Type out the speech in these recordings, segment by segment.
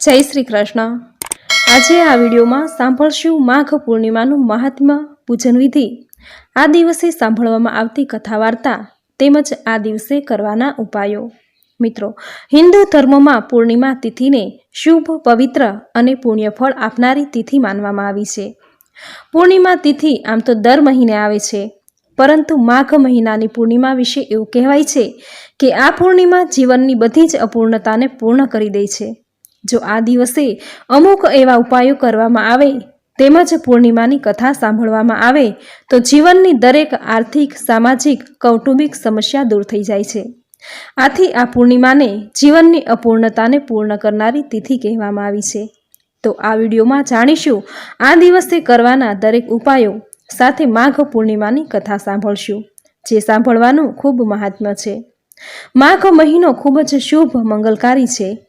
જય શ્રી કૃષ્ણ. આજે આ વિડીયોમાં સાંભળશું માઘ પૂર્ણિમાનું મહાત્મ્ય પૂજન વિધિ. આ દિવસે સાંભળવામાં આવતી કથા વાર્તા તેમજ આ દિવસે કરવાના ઉપાયો. મિત્રો, હિન્દુ ધર્મમાં પૂર્ણિમા તિથિને શુભ, પવિત્ર અને પુણ્યફળ આપનારી તિથિ માનવામાં આવી છે. પૂર્ણિમા તિથિ આમ તો દર મહિને આવે છે. પરંતુ માઘ મહિનાની પૂર્ણિમા વિશે એવું કહેવાય છે કે આ પૂર્ણિમા જીવનની બધી જ અપૂર્ણતાને પૂર્ણ કરી દે છે. જો આ દિવસે અમુક એવા ઉપાયો કરવામાં આવે, તેમજ પૂર્ણિમાની કથા સાંભળવામાં આવે, તો જીવનની દરેક આર્થિક, સામાજિક, કૌટુંબિક સમસ્યા દૂર થઈ જાય છે. આથી આ પૂર્ણિમાને જીવનની અપૂર્ણતાને પૂર્ણ કરનારી તિથિ કહેવામાં આવી છે. તો આ વિડીયોમાં જાણીશું, આ દિવસે કરવાના દરેક ઉપાયો, સાથે માઘ પૂર્ણિમાની કથા સાંભળશું, જે સાંભળવાનું ખૂબ મહાત્મ્ય છે. માઘ મહિનો ખૂબ જ શુભ, મંગલકારી છે.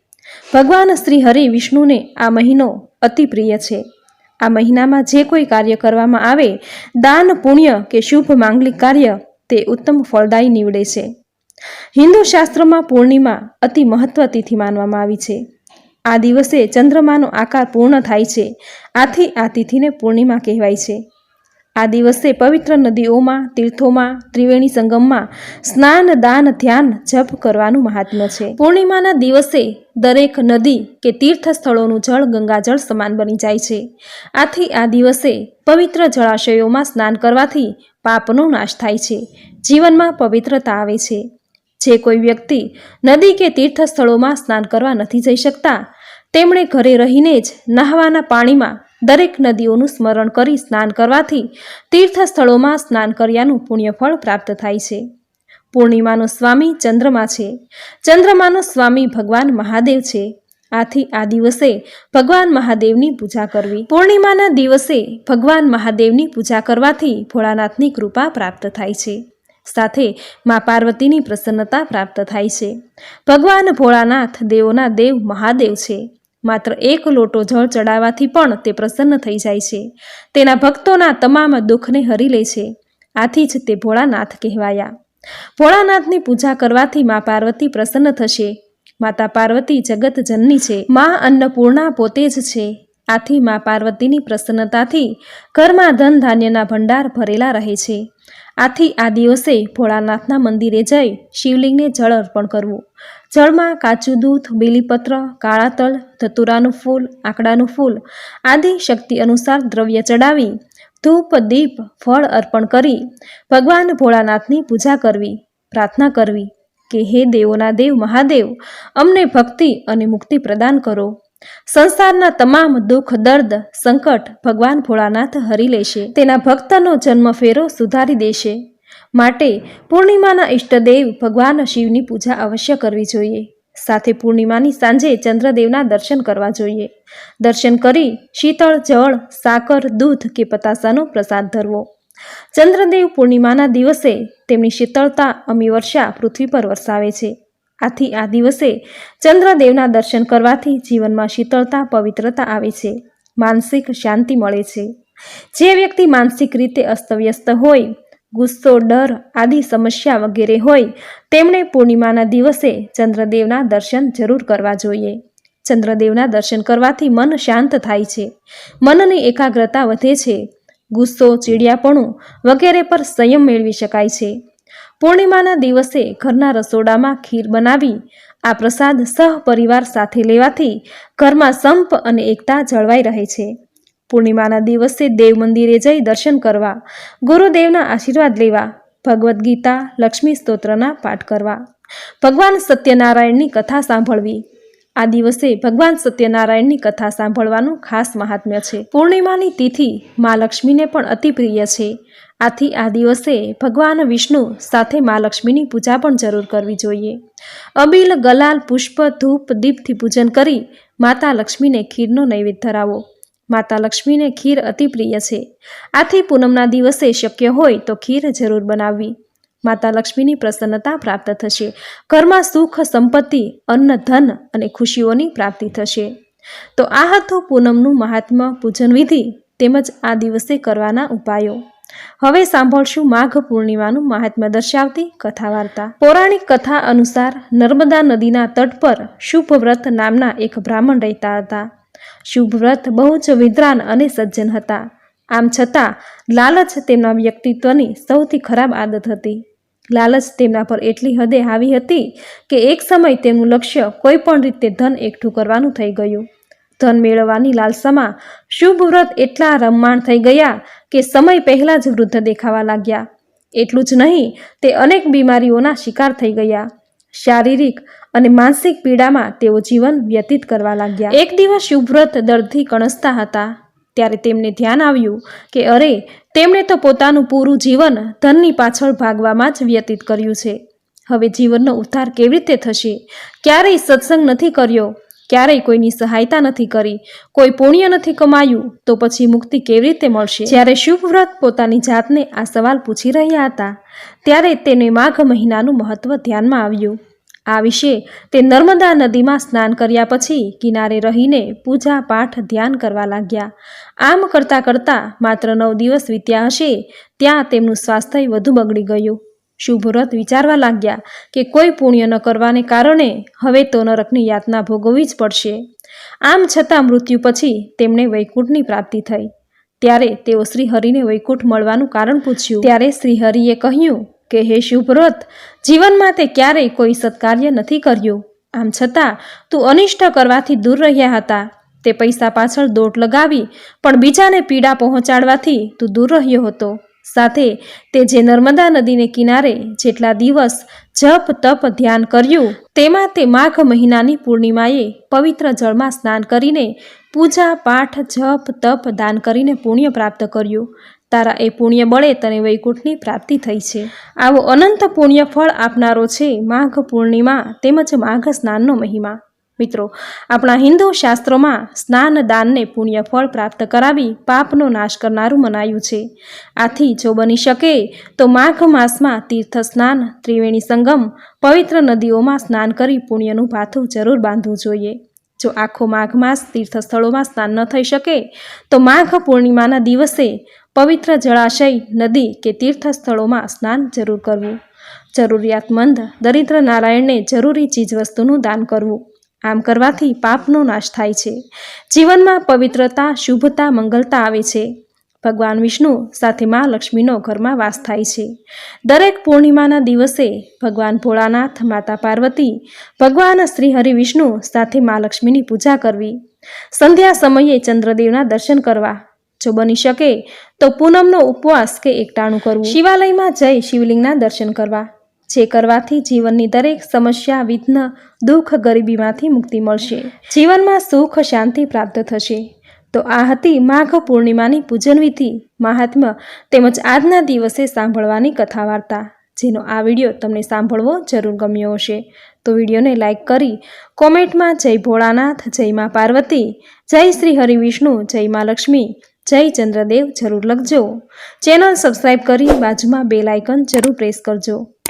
ભગવાન શ્રી હરિ વિષ્ણુને આ મહિનો અતિ પ્રિય છે. આ મહિનામાં જે કોઈ કાર્ય કરવામાં આવે, દાન, પુણ્ય કે શુભ માંગલિક કાર્ય, તે ઉત્તમ ફળદાયી નીવડે છે. હિન્દુ શાસ્ત્રમાં પૂર્ણિમા અતિ મહત્વ તિથિ માનવામાં આવી છે. આ દિવસે ચંદ્રમાનો આકાર પૂર્ણ થાય છે. આથી આ તિથિને પૂર્ણિમા કહેવાય છે. આ દિવસે પવિત્ર નદીઓમાં, તીર્થોમાં, ત્રિવેણી સંગમમાં સ્નાન, દાન, ધ્યાન, જપ કરવાનું મહાત્મ્ય છે. પૂર્ણિમાના દિવસે દરેક નદી કે તીર્થ સ્થળોનું જળ ગંગાજળ સમાન બની જાય છે. આથી આ દિવસે પવિત્ર જળાશયોમાં સ્નાન કરવાથી પાપનો નાશ થાય છે. જીવનમાં પવિત્રતા આવે છે. જે કોઈ વ્યક્તિ નદી કે તીર્થ સ્થળોમાં સ્નાન કરવા નથી જઈ શકતા, તેમણે ઘરે રહીને જ નહાવાના પાણીમાં દરેક નદીઓનું સ્મરણ કરી સ્નાન કરવાથી તીર્થ સ્થળોમાં સ્નાન કર્યાનું પુણ્યફળ પ્રાપ્ત થાય છે. પૂર્ણિમાનો સ્વામી ચંદ્રમા છે. ચંદ્રમાનો સ્વામી ભગવાન મહાદેવ છે. આથી આ દિવસે ભગવાન મહાદેવની પૂજા કરવી. પૂર્ણિમાના દિવસે ભગવાન મહાદેવની પૂજા કરવાથી ભોળાનાથની કૃપા પ્રાપ્ત થાય છે. સાથે મા પાર્વતીની પ્રસન્નતા પ્રાપ્ત થાય છે. ભગવાન ભોળાનાથ દેવોના દેવ મહાદેવ છે. માત્ર એક લોટો જળ ચડાવવાથી પણ તે પ્રસન્ન થઈ જાય છે. તેના ભક્તોના તમામ દુઃખને હરી લે છે. આથી જ તે ભોળાનાથ કહેવાયા. ભોળાનાથની પૂજા કરવાથી મા પાર્વતી પ્રસન્ન થશે. માતા પાર્વતી જગત જનની છે. મા અન્નપૂર્ણા પોતે જ છે. આથી મા પાર્વતીની પ્રસન્નતાથી ઘરમાં ધન ધાન્યના ભંડાર ભરેલા રહે છે. આથી આ દિવસે ભોળાનાથના મંદિરે જઈ શિવલિંગને જળ અર્પણ કરવું. જળમાં કાચું દૂધ, બીલીપત્ર, કાળા તલ, ધતુરાનું ફૂલ, આંકડાનું ફૂલ આદિ શક્તિ અનુસાર દ્રવ્ય ચડાવી, ધૂપ, દીપ, ફળ અર્પણ કરી, ભગવાન ભોળાનાથની પૂજા કરવી, પ્રાર્થના કરવી કે હે દેવોના દેવ મહાદેવ, અમને ભક્તિ અને મુક્તિ પ્રદાન કરો. સંસારના તમામ દુઃખ, દર્દ, સંકટ ભગવાન ભોળાનાથ હરી લેશે. તેના ભક્તનો જન્મ ફેરો સુધારી દેશે. માટે પૂર્ણિમાના ઈષ્ટદેવ ભગવાન શિવની પૂજા અવશ્ય કરવી જોઈએ. સાથે પૂર્ણિમાની સાંજે ચંદ્રદેવના દર્શન કરવા જોઈએ. દર્શન કરી શીતળ, જળ, સાકર, દૂધ કે પતાસાનો પ્રસાદ ધરવો. ચંદ્રદેવ પૂર્ણિમાના દિવસે તેમની શીતળતા અમી વર્ષા પૃથ્વી પર વરસાવે છે. આથી આ દિવસે ચંદ્રદેવના દર્શન કરવાથી જીવનમાં શીતળતા, પવિત્રતા આવે છે. માનસિક શાંતિ મળે છે. જે વ્યક્તિ માનસિક રીતે અસ્તવ્યસ્ત હોય ગુસ્સો, ડર આદિ સમસ્યા વગેરે હોય, તેમણે પૂર્ણિમાના દિવસે ચંદ્રદેવના દર્શન જરૂર કરવા જોઈએ. ચંદ્રદેવના દર્શન કરવાથી મન શાંત થાય છે. મનની એકાગ્રતા વધે છે. ગુસ્સો, ચીડિયાપણું વગેરે પર સંયમ મેળવી શકાય છે. પૂર્ણિમાના દિવસે ઘરના રસોડામાં ખીર બનાવી, આ પ્રસાદ સહપરિવાર સાથે લેવાથી ઘરમાં સંપ અને એકતા જળવાઈ રહે છે. પૂર્ણિમાના દિવસે દેવ મંદિરે જઈ દર્શન કરવા, ગુરુદેવના આશીર્વાદ લેવા, ભગવદ્ ગીતા, લક્ષ્મી સ્તોત્રના પાઠ કરવા. ભગવાન સત્યનારાયણની કથા સાંભળવી. આ દિવસે ભગવાન સત્યનારાયણની કથા સાંભળવાનું ખાસ મહાત્મ્ય છે. પૂર્ણિમાની તિથિ મા લક્ષ્મીને પણ અતિ પ્રિય છે. આથી આ દિવસે ભગવાન વિષ્ણુ સાથે મા લક્ષ્મીની પૂજા પણ જરૂર કરવી જોઈએ. અબીલ ગલાલ પુષ્પ ધૂપ દીપથી પૂજન કરી માતા લક્ષ્મીને ખીરનો નૈવેદ્ય ધરાવો. માતા લક્ષ્મીને ખીર અતિ પ્રિય છે. આથી પૂનમના દિવસે શક્ય હોય તો ખીર જરૂર બનાવવી. માતા લક્ષ્મીની પ્રસન્નતા પ્રાપ્ત થશે. ઘરમાં સુખ, સંપત્તિ, અન્ન, ધન અને ખુશીઓની પ્રાપ્તિ થશે. તો આ હતું પૂનમનું મહાત્મા પૂજન વિધિ તેમજ આ દિવસે કરવાના ઉપાયો. હવે સાંભળશું માઘ પૂર્ણિમાનું મહાત્મ્ય દર્શાવતી કથા વાર્તા પૌરાણિક કથા અનુસાર નર્મદા નદીના તટ પર શુભવ્રત નામના એક બ્રાહ્મણ રહેતા હતા. શુભવ્રત બહુ જ વિદ્વાન અને સજ્જન હતા. આમ છતાં, લાલચ તેમના વ્યક્તિત્વની સૌથી ખરાબ આદત હતી. લાલચ તેમના પર એટલી હદે આવી હતી કે એક સમય તેમનું લક્ષ્ય કોઈ પણ રીતે ધન એકઠું કરવાનું થઈ ગયું. ધન મેળવવાની લાલસામાં શુભવ્રત એટલા રમમાણ થઈ ગયા કે સમય પહેલાં જ વૃદ્ધ દેખાવા લાગ્યા. એટલું જ નહીં, તે અનેક બીમારીઓના શિકાર થઈ ગયા. શારીરિક અને માનસિક પીડામાં તેઓ જીવન વ્યતીત કરવા લાગ્યા. એક દિવસ શુભ્રત દર્દી કણસતા હતા. ત્યારે તેમને ધ્યાન આવ્યું કે, અરે, તેમણે તો પોતાનું પૂરું જીવન ધનની પાછળ ભાગવામાં જ વ્યતીત કર્યું છે. હવે જીવનનો ઉદ્ધાર કેવી રીતે થશે? ક્યારેય સત્સંગ નથી કર્યો. ક્યારેય કોઈની સહાયતા નથી કરી, કોઈ પુણ્ય નથી કમાયું, તો પછી મુક્તિ કેવી રીતે મળશે? જ્યારે શુભવ્રત પોતાની જાતને આ સવાલ પૂછી રહ્યા હતા, ત્યારે તેને માઘ મહિનાનું મહત્વ ધ્યાનમાં આવ્યું. આ વિશે તે નર્મદા નદીમાં સ્નાન કર્યા પછી કિનારે રહીને પૂજા પાઠ ધ્યાન કરવા લાગ્યા. આમ કરતાં કરતાં માત્ર નવ દિવસ વીત્યા હશે, ત્યાં તેમનું સ્વાસ્થ્ય વધુ બગડી ગયું. શુભવ્રત વિચારવા લાગ્યા કે કોઈ પુણ્ય ન કરવાને કારણે હવે તો નરકની યાતના ભોગવવી જ પડશે. આમ છતાં મૃત્યુ પછી તેમને વૈકુંઠની પ્રાપ્તિ થઈ. ત્યારે તેઓ શ્રીહરિને વૈકુંઠ મળવાનું કારણ પૂછ્યું. ત્યારે શ્રીહરિએ કહ્યું કે, હે શુભવ્રત જીવનમાં તે ક્યારેય કોઈ સત્કાર્ય નથી કર્યું. આમ છતાં તું અનિષ્ટ કરવાથી દૂર રહ્યા હતા. તે પૈસા પાછળ દોટ લગાવી, પણ બીજાને પીડા પહોંચાડવાથી તું દૂર રહ્યો હતો. સાથે તે જે નર્મદા નદીને કિનારે જેટલા દિવસ જપ, તપ, ધ્યાન કર્યું, તેમાં તે માઘ મહિનાની પૂર્ણિમાએ પવિત્ર જળમાં સ્નાન કરીને પૂજા, પાઠ, જપ, તપ, દાન કરીને પુણ્ય પ્રાપ્ત કર્યું. તારા એ પુણ્ય બળે તને વૈકુંઠની પ્રાપ્તિ થઈ છે. આવો અનંત પુણ્ય ફળ આપનારો છે માઘ પૂર્ણિમા તેમજ માઘ સ્નાનનો મહિમા. મિત્રો, આપણા હિન્દુ શાસ્ત્રોમાં સ્નાન દાનને પુણ્ય ફળ પ્રાપ્ત કરાવી પાપનો નાશ કરનારું મનાયું છે. આથી જો બની શકે, તો માઘ માસમાં તીર્થ સ્નાન ત્રિવેણી સંગમ, પવિત્ર નદીઓમાં સ્નાન કરી પુણ્યનું ભાથું જરૂર બાંધવું જોઈએ. જો આખો માઘ માસ તીર્થ સ્થળોમાં સ્નાન ન થઈ શકે, તો માઘ પૂર્ણિમાના દિવસે પવિત્ર જળાશય, નદી કે તીર્થ સ્થળોમાં સ્નાન જરૂર કરવું. જરૂરિયાતમંદ દરિદ્ર નારાયણને જરૂરી ચીજવસ્તુનું દાન કરવું. આમ કરવાથી પાપનો નાશ થાય છે. જીવનમાં પવિત્રતા, શુભતા, મંગલતા આવે છે. ભગવાન વિષ્ણુ સાથે મા લક્ષ્મીનો ઘરમાં વાસ થાય છે. દરેક પૂર્ણિમાના દિવસે ભગવાન ભોળાનાથ, માતા પાર્વતી, ભગવાન શ્રી હરિ વિષ્ણુ સાથે મા લક્ષ્મીની પૂજા કરવી. સંધ્યા સમયે ચંદ્રદેવના દર્શન કરવા. જો બની શકે તો પૂનમનો ઉપવાસ કે એકટાણું કરવું. શિવાલયમાં જઈ શિવલિંગના દર્શન કરવા. જે કરવાથી જીવનની દરેક સમસ્યા, વિઘ્ન, દુઃખ, ગરીબીમાંથી મુક્તિ મળશે. જીવનમાં સુખ, શાંતિ પ્રાપ્ત થશે. તો આ હતી માઘ પૂર્ણિમાની પૂજન વિધિ. મહાત્મ્ય તેમજ આજના દિવસે સાંભળવાની કથા વાર્તા જેનો આ વીડિયો તમને સાંભળવો જરૂર ગમ્યો હશે. તો વિડીયોને લાઇક કરી કોમેન્ટમાં જય ભોળાનાથ, જય મા પાર્વતી, જય શ્રી હરિ વિષ્ણુ, જય મા લક્ષ્મી, જય ચંદ્રદેવ જરૂર લખજો. ચેનલ સબસ્ક્રાઈબ કરી બાજુમાં બે લાઇકન જરૂર પ્રેસ કરજો.